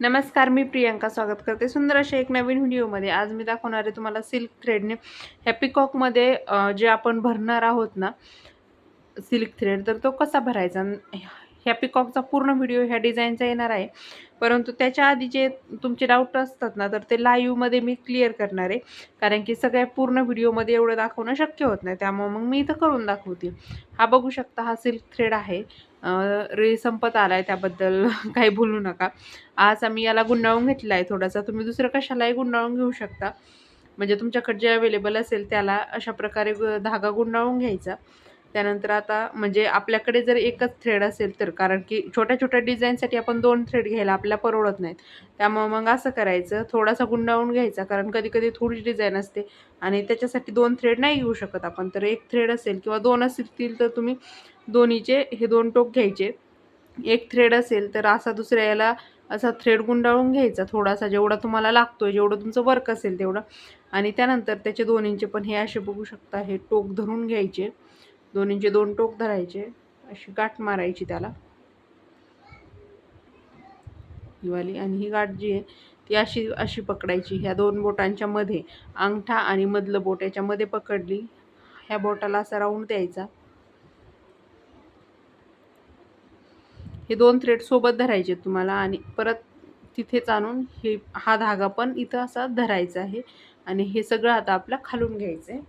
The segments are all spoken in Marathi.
नमस्कार मी प्रियांका स्वागत करते सुंदर अशा एक नवीन व्हिडिओमध्ये. आज मी दाखवणार आहे तुम्हाला सिल्क थ्रेडने ह्या पिकॉकमध्ये जे आपण भरणार आहोत ना सिल्क थ्रेड तर तो कसा भरायचा? ह्या पिकॉकचा पूर्ण व्हिडिओ ह्या डिझाईनचा येणार आहे. परंतु त्याच्या आधी जे तुमचे डाऊट असतात ना तर ते लाईव्हमध्ये मी क्लिअर करणार आहे. कारण की सगळ्या पूर्ण व्हिडिओमध्ये एवढं दाखवणं शक्य होत नाही. त्यामुळे मग मी इथं करून दाखवते. हा बघू शकता हा सिल्क थ्रेड आहे. रे संपत आला आहे त्याबद्दल काही बोलू नका. आज आम्ही याला गुंडाळून घेतला आहे थोडासा. तुम्ही दुसरं कशालाही गुंडाळून घेऊ शकता. म्हणजे तुमच्याकडे जे अवेलेबल असेल त्याला अशा प्रकारे धागा गुंडाळून घ्यायचा. त्यानंतर आता म्हणजे आपल्याकडे जर एकच थ्रेड असेल तर कारण की छोट्या छोट्या डिझाईनसाठी आपण दोन थ्रेड घ्यायला आपल्याला परवडत नाहीत. त्यामुळं मग असं करायचं थोडासा गुंडाळून घ्यायचा कारण कधी कधी थोडी डिझाईन असते आणि त्याच्यासाठी दोन थ्रेड नाही घेऊ शकत आपण. तर एक थ्रेड असेल किंवा दोन असतील तर तुम्ही दोन्हीचे हे दोन टोक घ्यायचे. एक थ्रेड असेल तर असा दुसऱ्या याला असा थ्रेड गुंडाळून घ्यायचा थोडासा जेवढा तुम्हाला लागतो जेवढं तुमचं वर्क असेल तेवढं. आणि त्यानंतर त्याचे दोन इंचे पण हे असे बघू शकता हे टोक धरून घ्यायचे. दोन्हींचे दोन टोक धरायचे. अशी गाठ मारायची त्याला. ही वाली आणि ही गाठ जी आहे ती अशी अशी पकडायची. ह्या दोन बोटांच्या मध्ये अंगठा आणि मधलं बोट याच्यामध्ये पकडली. ह्या बोटाला असा राऊंड द्यायचा. हे दोन थ्रेड सोबत धरायचे तुम्हाला आणि परत तिथेच आणून हे हा धागा पण इथं असा धरायचा आहे. आणि हे सगळं आता आपलं खालून घ्यायचं आहे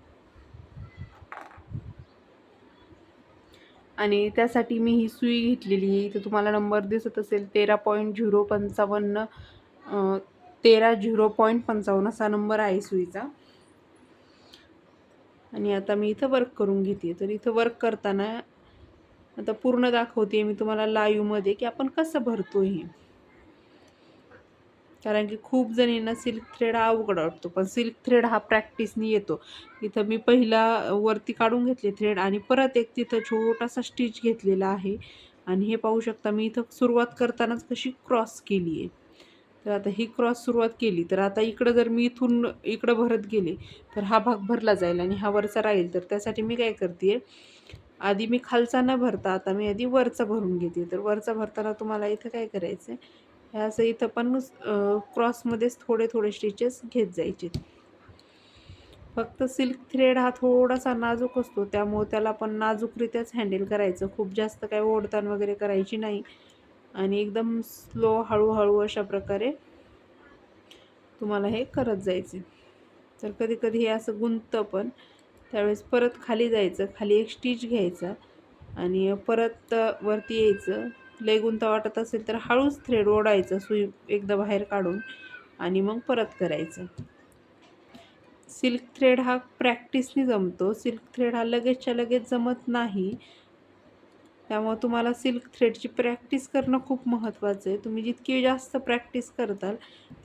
आणि त्यासाठी मी ही सुई घेतलेली आहे. इथं तुम्हाला नंबर दिसत असेल तेरा पॉईंट झिरो पंचावन्न तेरा झिरो पॉईंट पंचावन्न असा नंबर आहे सुईचा. आणि आता मी इथं वर्क करून घेते तर इथं वर्क करताना आता पूर्ण दाखवते मी तुम्हाला लाईव्हमध्ये की आपण कसं भरतो हे. कारण की खूप जणींना सिल्क थ्रेड हा अवघड वाटतो. पण सिल्क थ्रेड हा प्रॅक्टिसनी येतो. इथं मी पहिला वरती काढून घेतले थ्रेड आणि परत एक तिथं छोटासा स्टिच घेतलेला आहे. आणि हे पाहू शकता मी इथं सुरुवात करतानाच कशी क्रॉस केली आहे. तर आता ही क्रॉस सुरुवात केली. तर आता इकडं जर मी इथून इकडं भरत गेले तर हा भाग भरला जाईल आणि हा वरचा राहील. तर त्यासाठी मी काय करते आधी मी खालचा न भरता आता मी आधी वरचा भरून घेते. तर वरचा भरताना तुम्हाला इथं काय करायचं आहे हे असं इथं पण क्रॉसमध्येच थोडे थोडे स्टिचेस घेत जायचे. फक्त सिल्क थ्रेड हा थोडासा नाजूक असतो त्यामुळे त्याला पण नाजूकरित्याच हँडल करायचं. खूप जास्त काय ओढताण वगैरे करायची नाही. आणि एकदम स्लो हळूहळू अशा प्रकारे तुम्हाला हे करत जायचे. तर कधी कधी हे असं गुंततं पण. त्यावेळेस परत खाली जायचं खाली एक स्टिच घ्यायचा आणि परत वरती यायचं. लय गुंता वाटत असेल तर हळूच थ्रेड ओढायचं सुई एकदा बाहेर काढून आणि मग परत करायचं. सिल्क थ्रेड हा प्रॅक्टिसनी जमतो. सिल्क थ्रेड हा लगेचच्या लगेच जमत नाही. त्यामुळे तुम्हाला सिल्क थ्रेडची प्रॅक्टिस करणं खूप महत्त्वाचं आहे. तुम्ही जितकी जास्त प्रॅक्टिस करताल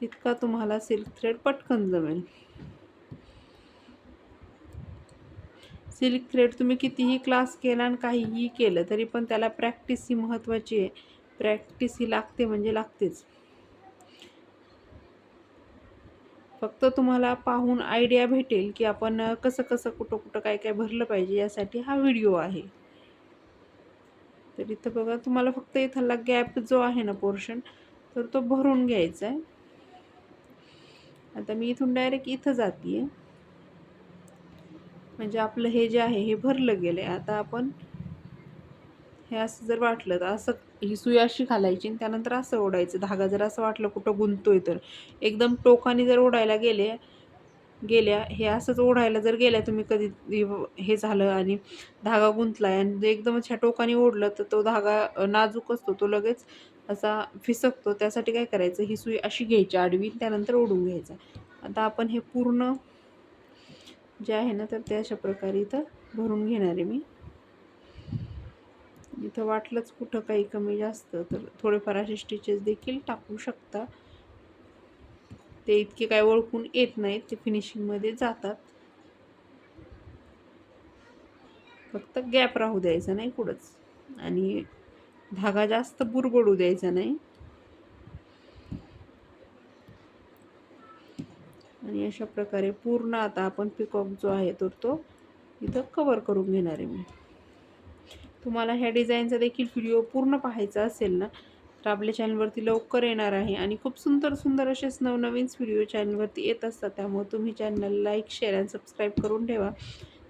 तितका तुम्हाला सिल्क थ्रेड पटकन जमेल. सिल्क थ्रेड तुम्ही कितीही क्लास केला आणि काहीही केलं तरी पण त्याला प्रॅक्टिस ही महत्त्वाची आहे. प्रॅक्टिस ही लागते म्हणजे लागतेच. फक्त तुम्हाला पाहून आयडिया भेटेल की आपण कसं कसं कुठं कुठं काय काय भरलं पाहिजे यासाठी हा व्हिडिओ आहे. तर इथं बघा तुम्हाला फक्त इथला गॅप जो आहे ना पोर्शन तर तो भरून घ्यायचा आहे. आता मी इथून डायरेक्ट इथं जाते आहे म्हणजे आपलं हे जे आहे हे भरलं गेलं आहे आता आपण हे असं जर वाटलं तर असं ही सुई अशी घालायची आणि त्यानंतर असं ओढायचं. धागा जर असं वाटलं कुठं गुंततोय तर. एकदम टोकाने जर ओढायला गेले गेल्या हे असंच ओढायला जर गेल्या तुम्ही कधी हे झालं आणि धागा गुंतला आणि जर एकदमच ह्या टोकाने ओढलं तर तो धागा नाजूक असतो तो लगेच असा फिसकतो. त्यासाठी काय करायचं? ही सुई अशी घ्यायची आडवी त्यानंतर ओढून घ्यायचा. आता आपण हे पूर्ण जे आहे ना तर ते अशा प्रकारे इथं भरून घेणार आहे मी. इथं वाटलंच कुठं काही कमी जास्त तर थोडेफार असे स्टिचेस देखील टाकू शकता. ते इतके काय ओळखून येत नाहीत ते फिनिशिंगमध्ये जातात. फक्त गॅप राहू द्यायचा नाही कुठंच आणि धागा जास्त बुरबडू द्यायचा नाही. आणि अशा प्रकारे पूर्ण आता आपण पिकॉक जो आहे तर तो इथं कवर करून घेणार आहे मी. तुम्हाला ह्या डिझाईनचा देखील व्हिडिओ पूर्ण पाहायचा असेल ना तर आपल्या चॅनलवरती लवकर येणार आहे आणि खूप सुंदर सुंदर असेच नवनवीन व्हिडिओ चॅनलवरती येत असतात. त्यामुळे तुम्ही चॅनल लाईक शेअर आणि सबस्क्राईब करून ठेवा.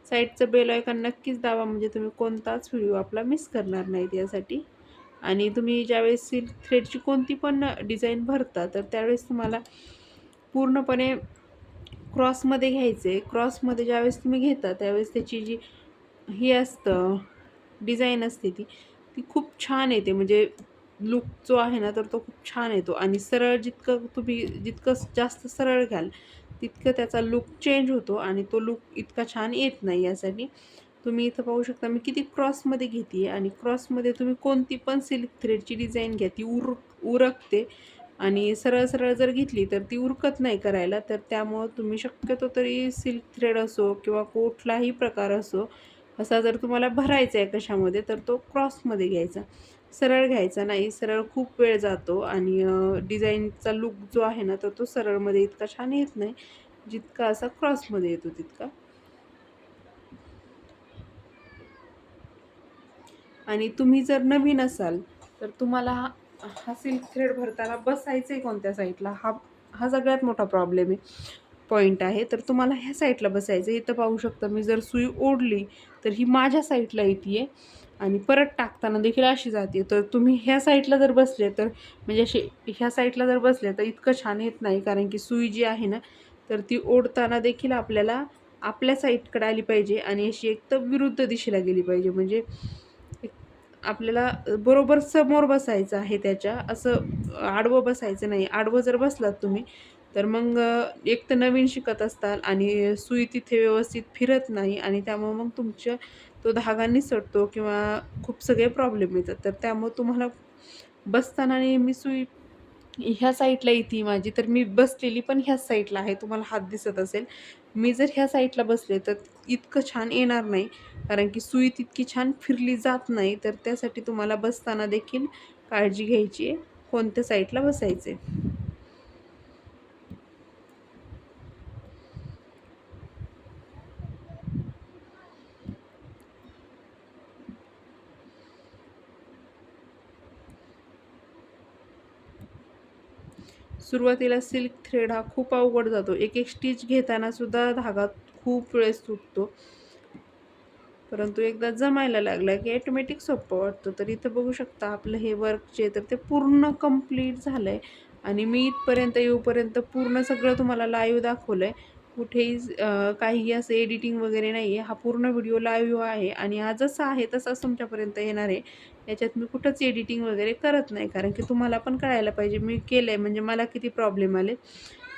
साईडचं बेल आयकॉन नक्कीच दावा म्हणजे तुम्ही कोणताच व्हिडिओ आपला मिस करणार नाहीत यासाठी. आणि तुम्ही ज्यावेळेस सिल्क थ्रेडची कोणती पण डिझाईन भरता तर त्यावेळेस तुम्हाला पूर्णपणे क्रॉसमध्ये घ्यायचं. आहे क्रॉसमध्ये ज्यावेळेस तुम्ही घेता त्यावेळेस त्याची जी ही असतं डिझाईन असते ती ती खूप छान येते. म्हणजे लुक जो आहे ना तर तो खूप छान येतो. आणि सरळ जितकं तुम्ही जितकं जास्त सरळ घ्याल तितकं त्याचा लुक चेंज होतो आणि तो लुक इतका छान येत नाही यासाठी तुम्ही इथं पाहू शकता मी किती क्रॉसमध्ये घेते. आणि क्रॉसमध्ये तुम्ही कोणती पण सिल्क थ्रेडची डिझाईन घ्या ती उर उरकते. आणि सरळ सरळ जर घेतली तर ती उरकत नाही करायला तर त्यामुळं तुम्ही शक्यतो तरी सिल्क थ्रेड असो किंवा कुठलाही प्रकार असो असा जर तुम्हाला भरायचा आहे कशामध्ये तर तो क्रॉसमध्ये घ्यायचा. सरळ घ्यायचा नाही सरळ खूप वेळ जातो आणि डिझाईनचा लुक जो आहे ना तर तो सरळमध्ये इतका छान येत नाही जितका असा क्रॉसमध्ये येतो तितका. आणि तुम्ही जर नवीन असाल तर तुम्हाला हा सिल्क थ्रेड भरताना बसायचं आहे कोणत्या साईडला हा हा सगळ्यात मोठा प्रॉब्लेम आहे. पॉईंट आहे. तर तुम्हाला ह्या साईडला बसायचं इथं पाहू शकता मी जर सुई ओढली तर ही माझ्या साईडला येते आहे आणि परत टाकताना देखील अशी जाते तर तुम्ही ह्या साईडला जर बसले तर म्हणजे असे ह्या साईडला जर बसले तर इतकं छान येत नाही. कारण की सुई जी आहे ना तर ती ओढताना देखील आपल्याला आपल्या साईडकडे आली पाहिजे. आणि अशी एक तर विरुद्ध दिशेला गेली पाहिजे. म्हणजे आपल्याला बरोबर समोर बसायचं आहे त्याच्या. असं आडवं बसायचं नाही. आडवं जर बसलात तुम्ही तर मग एक तर नवीन शिकत असताल आणि सुई तिथे व्यवस्थित फिरत नाही आणि त्यामुळं मग तुमच्या तो धागा निसटतो किंवा खूप सगळे प्रॉब्लेम येतात. तर त्यामुळं तुम्हाला बसताना नेहमी सुई ह्या साईडला येते माझी तर मी बसलेली पण ह्याच साईडला आहे तुम्हाला हात दिसत असेल. मी जर ह्या साईडला बसले तर इतकं छान येणार नाही कारण की सुई तितकी छान फिरली जात नाही तर त्यासाठी तुम्हाला बसताना देखील काळजी घ्यायची आहे कोणत्या साईडला बसायचे सुरुवातीला सिल्क थ्रेड हा खूप अवघड जातो. एक एक स्टिच घेताना सुद्धा धागा खूप वेळेस तुटतो. परंतु एकदा जमायला लागला की ॲटोमॅटिक सोपं वाटतं. तर इथं बघू शकता आपलं हे वर्क जे तर ते पूर्ण कंप्लीट झालं आहे आणि मी इथपर्यंत येऊपर्यंत पूर्ण सगळं तुम्हाला लाईव्ह दाखवलं आहे कुठेही काही असं एडिटिंग वगैरे नाही आहे. हा पूर्ण व्हिडिओ लाईव्ह आहे आणि हा जसा आहे तसाच तुमच्यापर्यंत येणार आहे. याच्यात मी कुठंच एडिटिंग वगैरे करत नाही. कारण की तुम्हाला पण कळायला पाहिजे. मी केलं आहे म्हणजे मला किती प्रॉब्लेम आले.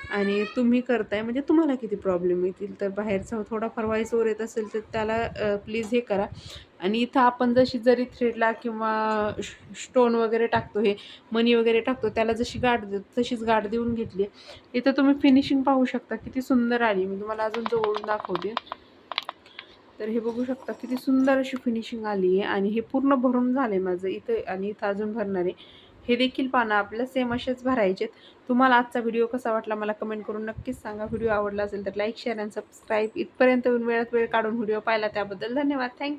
आणि तुम्ही करताय म्हणजे तुम्हाला किती प्रॉब्लेम येतील? तर बाहेरचा थोडाफार व्हायस ओवर येत असेल तर त्याला प्लीज हे करा. आणि इथं आपण जशी जरी थ्रेडला किंवा स्टोन वगैरे टाकतो हे मनी वगैरे टाकतो त्याला जशी गाठ तशीच गाठ देऊन घेतली इथं तुम्ही फिनिशिंग पाहू शकता किती सुंदर आली. मी तुम्हाला अजून जवळून दाखवते. तर हे बघू शकता किती सुंदर अशी फिनिशिंग आली आहे. आणि हे पूर्ण भरून झालं आहे माझं. इथं आणि इथं अजून भरणार आहे. हे देखील पानं आपल्या सेम असेच भरायचे तुम्हाला आजचा व्हिडिओ कसा वाटला मला कमेंट करून नक्कीच सांगा. व्हिडिओ आवडला असेल तर लाईक शेअर आणि सबस्क्राईब इथपर्यंत वेळात वेळ काढून व्हिडिओ पाहिला त्याबद्दल धन्यवाद. थँक्यू